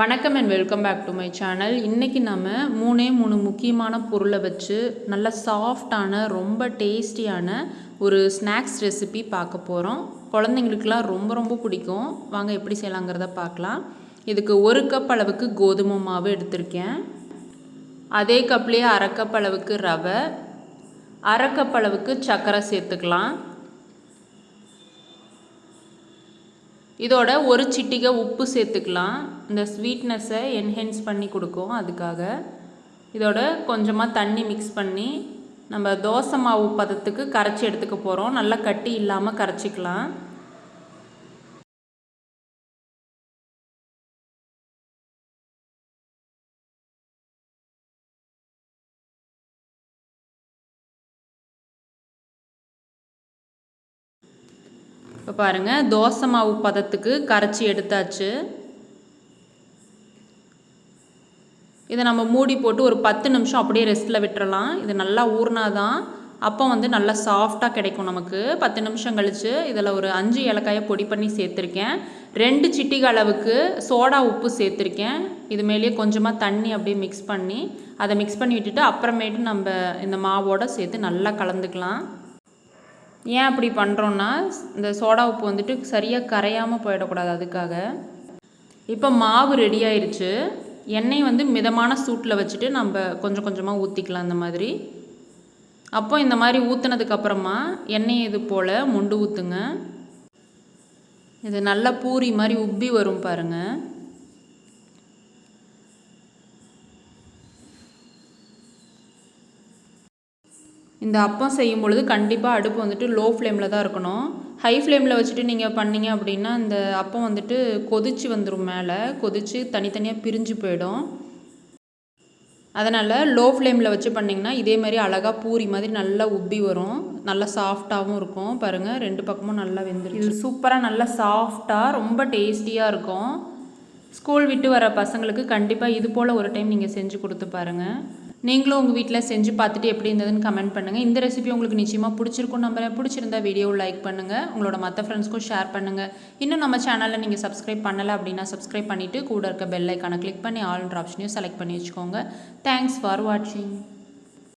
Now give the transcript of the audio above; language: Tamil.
வணக்கம் and welcome back to my channel இன்றைக்கி நம்ம மூணே மூணு முக்கியமான பொருளை வச்சு நல்ல சாஃப்டான ரொம்ப டேஸ்டியான ஒரு ஸ்நாக்ஸ் ரெசிபி பார்க்க போகிறோம் குழந்தைங்களுக்குலாம் ரொம்ப ரொம்ப பிடிக்கும். வாங்க எப்படி செய்யலாங்கிறத பார்க்கலாம். இதுக்கு ஒரு கப் அளவுக்கு கோதுமை மாவு எடுத்திருக்கேன். அதே கப்லேயே அரை கப் அளவுக்கு ரவை. அரை கப் அளவுக்கு சர்க்கரை சேர்த்துக்கலாம். இதோட ஒரு சிட்டிகை உப்பு சேர்த்துக்கலாம். இந்த ஸ்வீட்னஸை என்ஹென்ஸ் பண்ணி கொடுக்கும் அதுக்காக. இதோட கொஞ்சமாக தண்ணி மிக்ஸ் பண்ணி நம்ம தோசை மாவு பதத்துக்கு கரைச்சி எடுத்துக்க போகிறோம் நல்லா கட்டி இல்லாமல் கரைச்சிக்கலாம். இப்போ பாருங்கள் தோசை மாவு பதத்துக்கு கரைச்சி எடுத்தாச்சு. இதை நம்ம மூடி போட்டு ஒரு பத்து நிமிஷம் அப்படியே ரெஸ்ட்டில் விட்டுறலாம். இது நல்லா ஊறினாதான் அப்போ வந்து நல்லா சாஃப்டாக கிடைக்கும் நமக்கு. பத்து நிமிஷம் கழித்து இதில் ஒரு அஞ்சு ஏலக்காயை பொடி பண்ணி சேர்த்துருக்கேன். ரெண்டு சிட்டிக அளவுக்கு சோடா உப்பு சேர்த்துருக்கேன். இது மேலேயே கொஞ்சமாக தண்ணி அப்படியே மிக்ஸ் பண்ணி அதை மிக்ஸ் பண்ணி விட்டுட்டு அப்புறமேட்டு நம்ம இந்த மாவோடு சேர்த்து நல்லா கலந்துக்கலாம். ஏன் அப்படி பண்ணுறோன்னா இந்த சோடா உப்பு வந்துட்டு சரியாக கரையாமல் போயிடக்கூடாது அதுக்காக. இப்போ மாவு ரெடி ஆயிடுச்சு எண்ணெய் வந்து மிதமான சூட்டில் வச்சுட்டு நம்ம கொஞ்சம் கொஞ்சமாக ஊற்றிக்கலாம் இந்த மாதிரி. அப்போ இந்த மாதிரி ஊற்றுனதுக்கப்புறமா எண்ணெய் இது போல் முண்டு ஊற்றுங்க இது நல்லா பூரி மாதிரி உப்பி வரும் பாருங்கள் இந்த அப்பம் செய்யும் பொழுது கண்டிப்பாக அடுப்பு வந்துட்டு லோ ஃப்ளேமில் தான் இருக்கணும். ஹை ஃப்ளேமில் வச்சுட்டு நீங்கள் பண்ணீங்க அப்படின்னா இந்த அப்பம் வந்துட்டு கொதிச்சு வந்துடும் மேலே. கொதித்து தனித்தனியாக பிரிஞ்சு போயிடும். அதனால் லோ ஃப்ளேமில் வச்சு பண்ணிங்கன்னா இதே மாதிரி அழகாக பூரி மாதிரி நல்லா உப்பி வரும். நல்லா சாஃப்டாகவும் இருக்கும். பாருங்கள் ரெண்டு பக்கமும் நல்லா வெந்துடும் இது சூப்பராக நல்லா சாஃப்டாக ரொம்ப டேஸ்டியாக இருக்கும். ஸ்கூல் விட்டு வர பசங்களுக்கு கண்டிப்பாக இது போல் ஒரு டைம் நீங்கள் செஞ்சு கொடுத்து பாருங்கள் நீங்களும் உங்கள் வீட்டில் செஞ்சு பார்த்துட்டு எப்படி இருந்ததுன்னு கமெண்ட் பண்ணுங்கள் இந்த ரெசிபி உங்களுக்கு நிச்சயமாக பிடிச்சிருக்கும் நம்புறேன். பிடிச்சிருந்தா வீடியோவை லைக் பண்ணுங்கள் உங்களோட மற்ற ஃப்ரெண்ட்ஸ்க்கும் ஷேர் பண்ணுங்கள் இன்னும் நம்ம சேனலில் நீங்கள் சப்ஸ்கிரைப் பண்ணலை அப்படின்னா சப்ஸ்கிரைப் பண்ணிவிட்டு கூட இருக்க பெல் ஐக்கானை கிளிக் பண்ணி ஆல்ன்ற ஆப்ஷனையும் செலக்ட் பண்ணி வச்சுக்கோங்க. தேங்க்ஸ் ஃபார் வாட்சிங்